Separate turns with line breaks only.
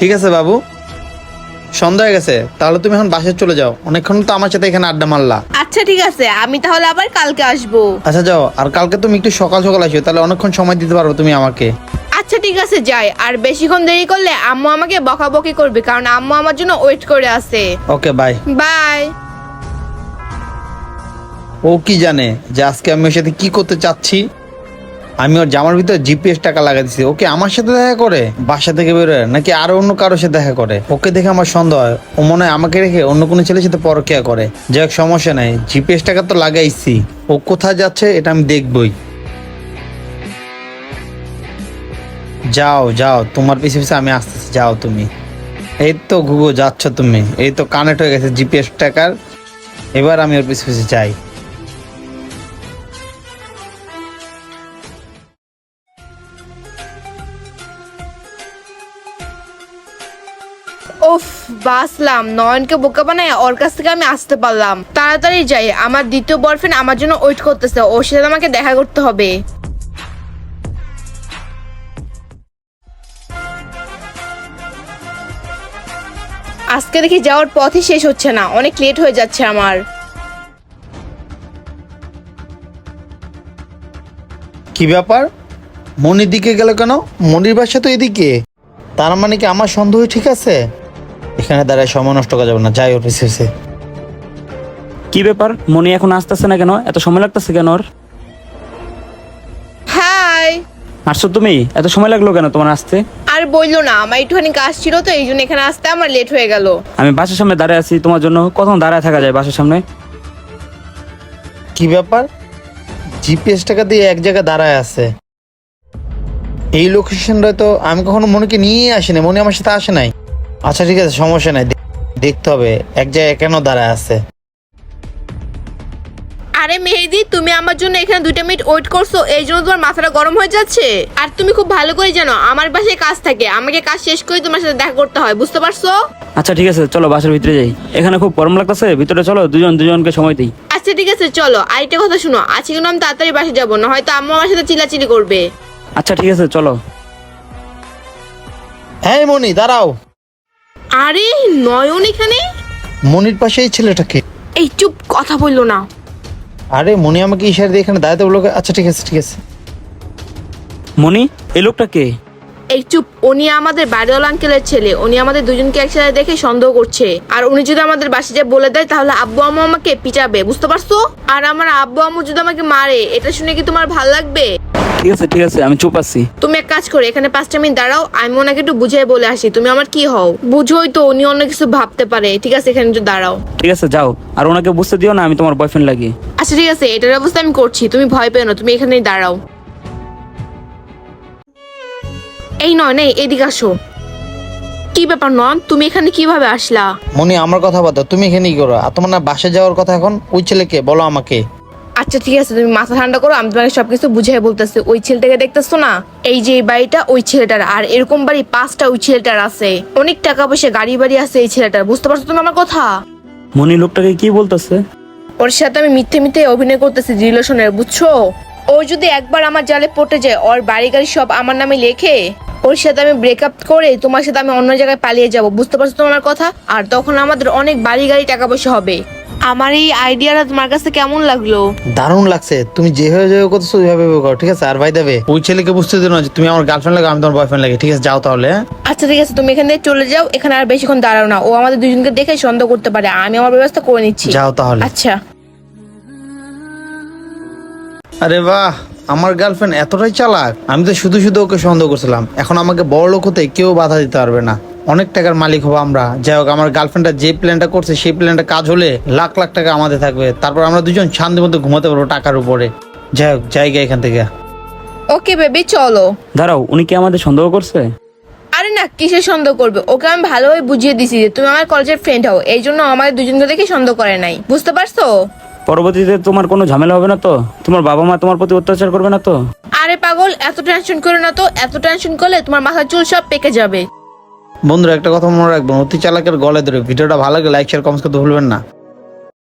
ঠিক আছে বাবু। সন্ধ্যা হয়ে গেছে তাহলে তুমি এখন বাসায় চলে যাও। অনেকক্ষণ তো আমার সাথে এখানে আড্ডা মারলা।
আচ্ছা ঠিক আছে। আমি তাহলে আবার কালকে আসব।
আচ্ছা যাও। আর কালকে তুমি একটু সকাল সকাল আসো তাহলে অনেকক্ষণ সময় দিতে পারো তুমি আমাকে।
আচ্ছা ঠিক আছে যাই। আর বেশিক্ষণ দেরি করলে আম্মু আমাকে বকাবকি করবে কারণ আম্মু আমার জন্য ওয়েট করে আছে।
Okay bye.
বাই।
ও কি জানে যে আজকে আমি ওর সাথে কি করতে চাচ্ছি? আমি ওর জামার ভিতরে জিপিএস টাকা লাগাই দিছি। ওকে আমার সাথে দেখা করে? বাসা থেকে বেরোয় নাকি আরও অন্য কারোর সাথে দেখা করে? ওকে দেখে আমার সন্দেহ হয়। ও মনে হয় আমাকে রেখে অন্য কোনো ছেলের সাথে পরকিয়া করে। যাই হোক, সমস্যা নাই। জিপিএস টাকা তো লাগাইছি। ও কোথায় যাচ্ছে এটা আমি দেখবই। যাও যাও। তোমার পিছে পিছে আমি আসতেছি। যাও তুমি। এই তো ঘুঘু যাচ্ছ তুমি। এই তো কানেক্ট হয়ে গেছে জিপিএস টাকার। এবার আমি ওর পিছে পিছে যাই।
উফ বাসলাম নয়নকে বোকা বানায় ওর কাছ থেকে আমি আসতে পারলাম। তাড়াতাড়ি যাই, আমার দ্বিতীয় বয়ফ্রেন্ড আমার জন্য ওয়েট করতেছে, ওর সাথে আমাকে দেখা করতে হবে। আজকে দেখি যাওয়ার পথই শেষ হচ্ছে না, অনেক লেট হয়ে যাচ্ছে আমার।
কি ব্যাপার? মনির দিকে গেল কেন? মনির বাসা তো এদিকে। তার মানে কি আমার সন্দেহ ঠিক আছে? এখানে দাঁড়ায় সময় নষ্ট করা যাবে না যাই ওর পিছে পিছে।
কি ব্যাপার? মনি এখন আসতেছে না কেন? এত সময় লাগতেছে কেন ওর?
হাই।
আসছো তুমি? এত সময় লাগল কেন তোমার আসতে?
আর বলল না আমার একটুখানি কাজ ছিল তো এই জন্য এখানে আসতে আমার লেট হয়ে গেল।
আমি বাসার সামনে দাঁড়ায় আছি তোমার জন্য কখন দাঁড়ায় থাকা যায় বাসার সামনে?
কি ব্যাপার? জিপিএস টাকা দিয়ে এক জায়গায় দাঁড়ায় আছে। এই লোকেশনটা তো আমি কখনো মনিকে নিয়ে আসিনি মনে আমার সাথে আসে নাই। আচ্ছা ঠিক আছে সমস্যা নাই। দেখতে হবে। এক জায়গায় কেন দাঁড়ায় আছে?
আরে মেহেদি তুমি আমার জন্য এখানে দুইটা মিনিট ওয়েট করছ এই জন্য তোমার মাথাটা গরম হয়ে যাচ্ছে? আর তুমি খুব ভালো করে জানো আমার বাসায় কাজ থাকে। আমাকে কাজ শেষ করে তোমার সাথে দেখা করতে হয় বুঝতে পারছ?
আচ্ছা ঠিক আছে চলো বাসার ভিতরে যাই। এখানে খুব গরম লাগতেছে ভিতরে চলো দুজন দুজনকে সময় দিই।
আচ্ছা ঠিক আছে চলো আরেকটা কথা শুনো আজকে কিন্তু আমি তাড়াতাড়ি বাসে যাব না হয়তো আম্মু আমার সাথে চিলাচিলি করবে।
আচ্ছা ঠিক আছে চলো।
হ্যাঁ মনি দাঁড়াও।
আরে নয়ন এখানে?
মনির পাশে এই ছেলেটাকে।
এই চুপ কথা বলল না।
আরে মনি আমাকে ইশারা দিয়ে এখানে দাঁড়াতে বলল আচ্ছা ঠিক আছে ঠিক আছে।
মনি এই লোকটা কে?
এই চুপ উনি আমাদের বাড়িওয়ালা আঙ্কেলের ছেলে। উনি আমাদের দুজনকে একসাথে দেখে সন্দেহ করছে। আর উনি যদি আমাদের বাসে যা বলে দেয় তাহলে আব্বু আম্মু আমাকে পিটাবে বুঝতে পারছ? আর আমার আব্বু আম্মু যদি আমাকে মারে এটা শুনে কি তোমার ভালো লাগবে?
ঠিক আছে ঠিক আছে আমি চুপ আছি।
তুমি এক কাজ করে এখানে পাঁচটা মিনিট দাঁড়াও আমি ওনাকে একটু বুঝিয়ে বলে আসি। তুমি আমার কি হও? বুঝোই তো উনি অন্য কিছু ভাবতে পারে। ঠিক আছে এখানে একটু দাঁড়াও।
ঠিক আছে যাও। আর ওনাকে বুঝতে দিও না আমি তোমার বয়ফ্রেন্ড লাগি
আচ্ছা ঠিক আছে এটার ব্যবস্থা আমি করছি তুমি ভয় পেও না তুমি এখানেই দাঁড়াও। এই নয় নেই এদিকে আসো। কি ব্যাপার নন? তুমি এখানে কীভাবে আসলা?
মনি আমার কথা বাদ দাও, তুমি এখানে কি করো। আর তোমার না বাসে যাওয়ার কথা এখন? ওই ছেলেকে বলো আমাকে।
আচ্ছা ঠিক আছে তুমি মাথা ঠান্ডা করো আমি তোমাকে সবকিছু বুঝিয়ে বলতেছি। ওই ছেলেটাকে দেখতেছো না? এই যে এই বাড়িটা ওই ছেলেটার। আর এরকম বাড়ি পাঁচটা ওই ছেলেটার আছে। অনেক টাকা পয়সা গাড়ি বাড়ি আছে এই ছেলেটার। বুঝতে পারছ তুমি আমার কথা?
মনি লোকটাকে কি বলতেছে?
ওর সাথে আমি মিথ্যে মিথ্যে অভিনয় করতেছি রিলেশনের বুঝছ? ও যদি একবার আমার জালে পড়ে যায় ওর বাড়ি গাড়ি সব আমার নামে লেখে? ওর সাথে আমি ব্রেকআপ করে তোমার সাথে আমি অন্য জায়গায় পালিয়ে যাব বুঝতে পারছ তোমার কথা? আর তখন আমাদের অনেক বাড়ি গাড়ি টাকা পয়সা হবে। আমার এই আইডিয়াটা তোমার কাছে কেমন লাগল?
দারুণ লাগছে। তুমি যেভাবে যেভাবে করতেছো ওইভাবে ওইভাবে করো ঠিক আছে? আর ভাই দেবে ওই ছেলেকে বুঝতে দিও না যে তুমি আমার গার্লফ্রেন্ড লাগে আমি তোমার বয়ফ্রেন্ড লাগে ঠিক আছে? যাও তাহলে হ্যাঁ?
আচ্ছা ঠিক আছে তুমি এখান থেকে চলে যাও এখানে আর বেশিক্ষণ দাঁড়াও না। ও আমাদের দুজনকে দেখে সন্দেহ করতে পারে আমি আমার ব্যবস্থা করে নিচ্ছি।
যাও তাহলে।
আচ্ছা।
আরে বাহ আমার গার্লফ্রেন্ড এতটাই চালাক। আমি তো শুধু শুধু ওকে সন্দেহ করছিলাম। এখন আমাকে বড় লোক হতে কেউ বাধা দিতে পারবে না। অনেক টাকার মালিক হব আমরা। যাই হোক আমার গার্লফ্রেন্ডটা যে প্ল্যানটা করছে সেই প্ল্যানটা কাজ হলে লাখ লাখ টাকা আমাদের থাকবে। তারপর আমরা দুজন শান্তি মতো ঘুমাতে পারব টাকার উপরে। যাই হোক জায়গা এখান থেকে।
ওকে বেবি চলো।
দাঁড়াও উনি কি আমাদের সন্দেহ করছে?
আরে না কিসে সন্দেহ করবে? ওকে আমি ভালোভাবে বুঝিয়ে দিছি যে তুমি আমার কলেজের ফ্রেন্ড হও। এই জন্য আমাদের দুজনকে দেখে সন্দেহ করে নাই। বুঝতে পারছ?
পরবর্তীতে তোমার কোনো ঝামেলা হবে না তো? তোমার বাবা মা তোমার প্রতি অত্যাচার করবে না তো?
আরে পাগল এত টেনশন করো না তো। এত টেনশন করলে তোমার মাথার চুল সব পেকে যাবে।
বন্ধুরা, একটা কথা মনে রাখবেন, অতি চালাকের গলে ধরে ভিডিওটা ভালো লাগে লাইক শেয়ার কমেন্টস করতে ভুলবেন না।